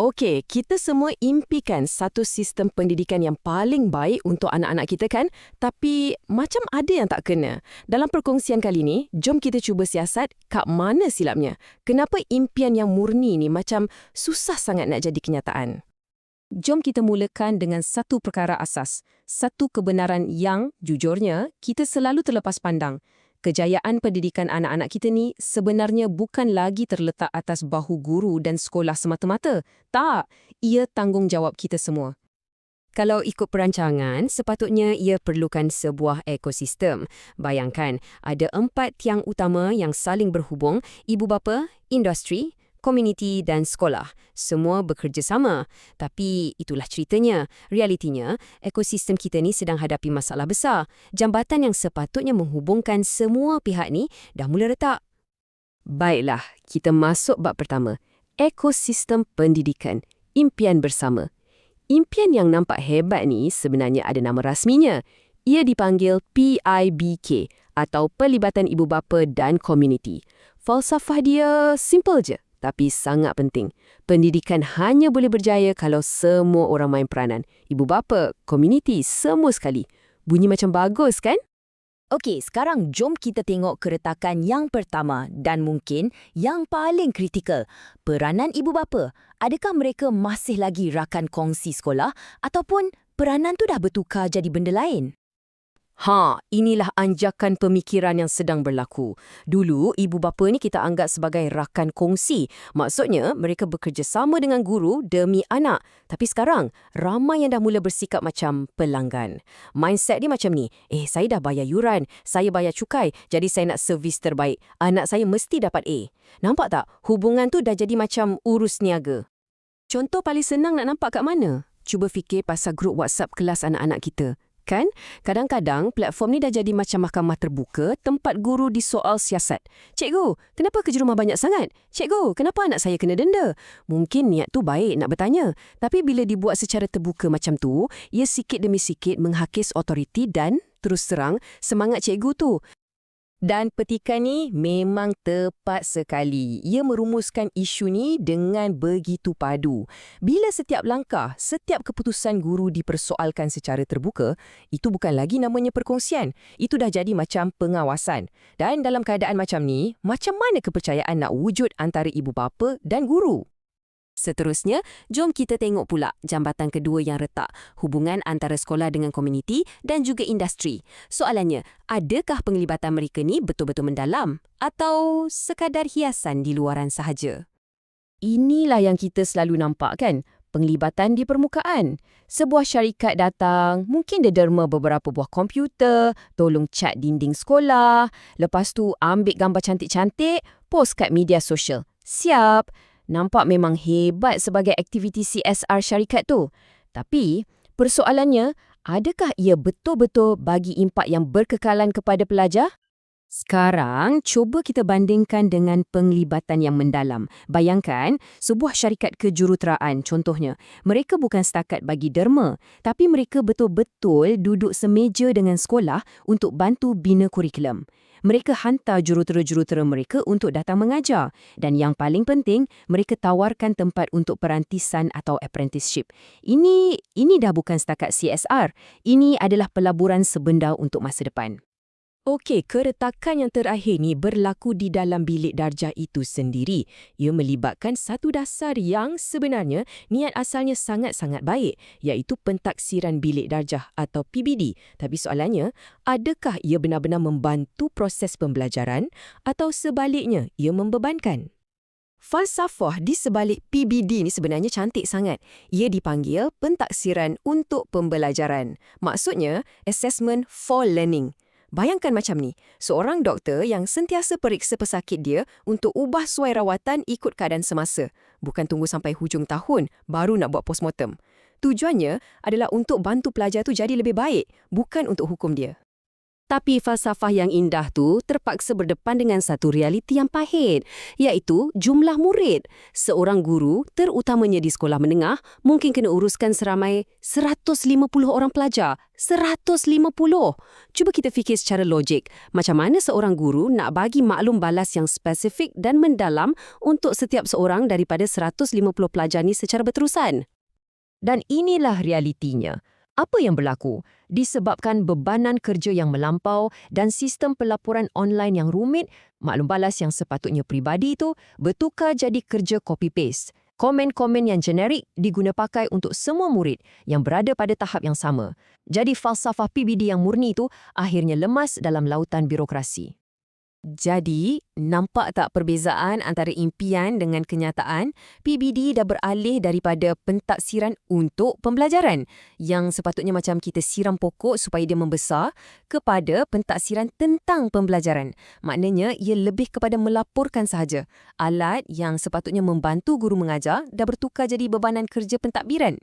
Okey, kita semua impikan satu sistem pendidikan yang paling baik untuk anak-anak kita kan? Tapi macam ada yang tak kena. Dalam perkongsian kali ini, jom kita cuba siasat kat mana silapnya. Kenapa impian yang murni ni macam susah sangat nak jadi kenyataan? Jom kita mulakan dengan satu perkara asas. Satu kebenaran yang, jujurnya, kita selalu terlepas pandang kejayaan pendidikan anak-anak kita ni sebenarnya bukan lagi terletak atas bahu guru dan sekolah semata-mata. Tak, ia tanggungjawab kita semua. Kalau ikut perancangan, sepatutnya ia perlukan sebuah ekosistem. Bayangkan, ada empat tiang utama yang saling berhubung, ibu bapa, industri, komuniti dan sekolah. Semua bekerjasama. Tapi itulah ceritanya. Realitinya, ekosistem kita ni sedang hadapi masalah besar. Jambatan yang sepatutnya menghubungkan semua pihak ni dah mula retak. Baiklah, kita masuk bab pertama. Ekosistem pendidikan. Impian bersama. Impian yang nampak hebat ni sebenarnya ada nama rasminya. Ia dipanggil PIBK atau Pelibatan Ibu Bapa dan Komuniti. Falsafah dia simple je tapi sangat penting. Pendidikan hanya boleh berjaya kalau semua orang main peranan. Ibu bapa, komuniti, semua sekali. Bunyi macam bagus kan? Okey, sekarang jom kita tengok keretakan yang pertama dan mungkin yang paling kritikal. Peranan ibu bapa. Adakah mereka masih lagi rakan kongsi sekolah ataupun peranan tu dah bertukar jadi benda lain? Ha, inilah anjakan pemikiran yang sedang berlaku. Dulu, ibu bapa ni kita anggap sebagai rakan kongsi. Maksudnya, mereka bekerjasama dengan guru demi anak. Tapi sekarang, ramai yang dah mula bersikap macam pelanggan. Mindset dia macam ni, eh saya dah bayar yuran, saya bayar cukai, jadi saya nak servis terbaik. Anak saya mesti dapat A. Nampak tak? Hubungan tu dah jadi macam urus niaga. Contoh paling senang nak nampak kat mana? Cuba fikir pasal grup WhatsApp kelas anak-anak kita. Kan? Kadang-kadang platform ni dah jadi macam mahkamah terbuka tempat guru disoal siasat. Cikgu, kenapa kerja rumah banyak sangat? Cikgu, kenapa anak saya kena denda? Mungkin niat tu baik nak bertanya. Tapi bila dibuat secara terbuka macam tu, ia sikit demi sikit menghakis otoriti dan terus terang semangat cikgu tu. Dan petikan ni memang tepat sekali. Ia merumuskan isu ni dengan begitu padu. Bila setiap langkah, setiap keputusan guru dipersoalkan secara terbuka, itu bukan lagi namanya perkongsian. Itu dah jadi macam pengawasan. Dan dalam keadaan macam ni, macam mana kepercayaan nak wujud antara ibu bapa dan guru? Seterusnya, jom kita tengok pula jambatan kedua yang retak, hubungan antara sekolah dengan komuniti dan juga industri. Soalannya, adakah penglibatan mereka ni betul-betul mendalam atau sekadar hiasan di luaran sahaja? Inilah yang kita selalu nampak kan, penglibatan di permukaan. Sebuah syarikat datang, mungkin dia derma beberapa buah komputer, tolong cat dinding sekolah, lepas tu ambil gambar cantik-cantik, post kat media sosial. Siap! Nampak memang hebat sebagai aktiviti CSR syarikat tu. Tapi, persoalannya, adakah ia betul-betul bagi impak yang berkekalan kepada pelajar? Sekarang, cuba kita bandingkan dengan penglibatan yang mendalam. Bayangkan, sebuah syarikat kejuruteraan contohnya, mereka bukan setakat bagi derma, tapi mereka betul-betul duduk semeja dengan sekolah untuk bantu bina kurikulum mereka hantar jurutera-jurutera mereka untuk datang mengajar. Dan yang paling penting, mereka tawarkan tempat untuk perantisan atau apprenticeship. Ini ini dah bukan setakat CSR. Ini adalah pelaburan sebenda untuk masa depan. Okey, keretakan yang terakhir ni berlaku di dalam bilik darjah itu sendiri. Ia melibatkan satu dasar yang sebenarnya niat asalnya sangat-sangat baik, iaitu pentaksiran bilik darjah atau PBD. Tapi soalannya, adakah ia benar-benar membantu proses pembelajaran atau sebaliknya ia membebankan? Falsafah di sebalik PBD ni sebenarnya cantik sangat. Ia dipanggil pentaksiran untuk pembelajaran. Maksudnya, assessment for learning. Bayangkan macam ni, seorang doktor yang sentiasa periksa pesakit dia untuk ubah suai rawatan ikut keadaan semasa. Bukan tunggu sampai hujung tahun baru nak buat postmortem. Tujuannya adalah untuk bantu pelajar tu jadi lebih baik, bukan untuk hukum dia. Tapi falsafah yang indah tu terpaksa berdepan dengan satu realiti yang pahit, iaitu jumlah murid. Seorang guru, terutamanya di sekolah menengah, mungkin kena uruskan seramai 150 orang pelajar. 150! Cuba kita fikir secara logik, macam mana seorang guru nak bagi maklum balas yang spesifik dan mendalam untuk setiap seorang daripada 150 pelajar ni secara berterusan? Dan inilah realitinya. Apa yang berlaku? Disebabkan bebanan kerja yang melampau dan sistem pelaporan online yang rumit, maklum balas yang sepatutnya peribadi itu bertukar jadi kerja copy-paste. Komen-komen yang generik diguna pakai untuk semua murid yang berada pada tahap yang sama. Jadi falsafah PBD yang murni itu akhirnya lemas dalam lautan birokrasi. Jadi, nampak tak perbezaan antara impian dengan kenyataan? PBD dah beralih daripada pentaksiran untuk pembelajaran yang sepatutnya macam kita siram pokok supaya dia membesar kepada pentaksiran tentang pembelajaran. Maknanya, ia lebih kepada melaporkan sahaja. Alat yang sepatutnya membantu guru mengajar dah bertukar jadi bebanan kerja pentadbiran.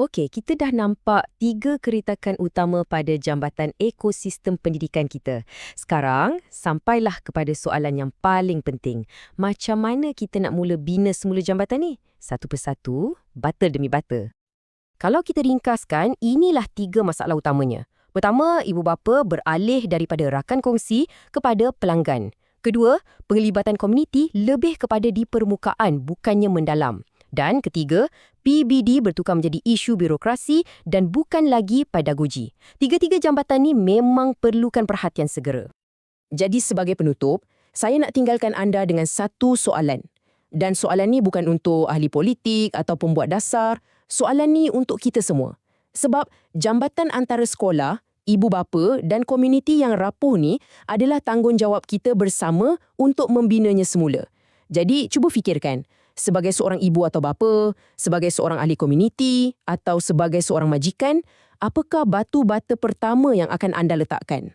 Okey, kita dah nampak tiga keretakan utama pada jambatan ekosistem pendidikan kita. Sekarang, sampailah kepada soalan yang paling penting. Macam mana kita nak mula bina semula jambatan ni? Satu persatu, bata demi bata. Kalau kita ringkaskan, inilah tiga masalah utamanya. Pertama, ibu bapa beralih daripada rakan kongsi kepada pelanggan. Kedua, penglibatan komuniti lebih kepada di permukaan bukannya mendalam. Dan ketiga, PBD bertukar menjadi isu birokrasi dan bukan lagi pedagogi. Tiga-tiga jambatan ini memang perlukan perhatian segera. Jadi sebagai penutup, saya nak tinggalkan anda dengan satu soalan. Dan soalan ni bukan untuk ahli politik atau pembuat dasar. Soalan ni untuk kita semua. Sebab jambatan antara sekolah, ibu bapa dan komuniti yang rapuh ni adalah tanggungjawab kita bersama untuk membinanya semula. Jadi cuba fikirkan, sebagai seorang ibu atau bapa, sebagai seorang ahli komuniti atau sebagai seorang majikan, apakah batu bata pertama yang akan anda letakkan?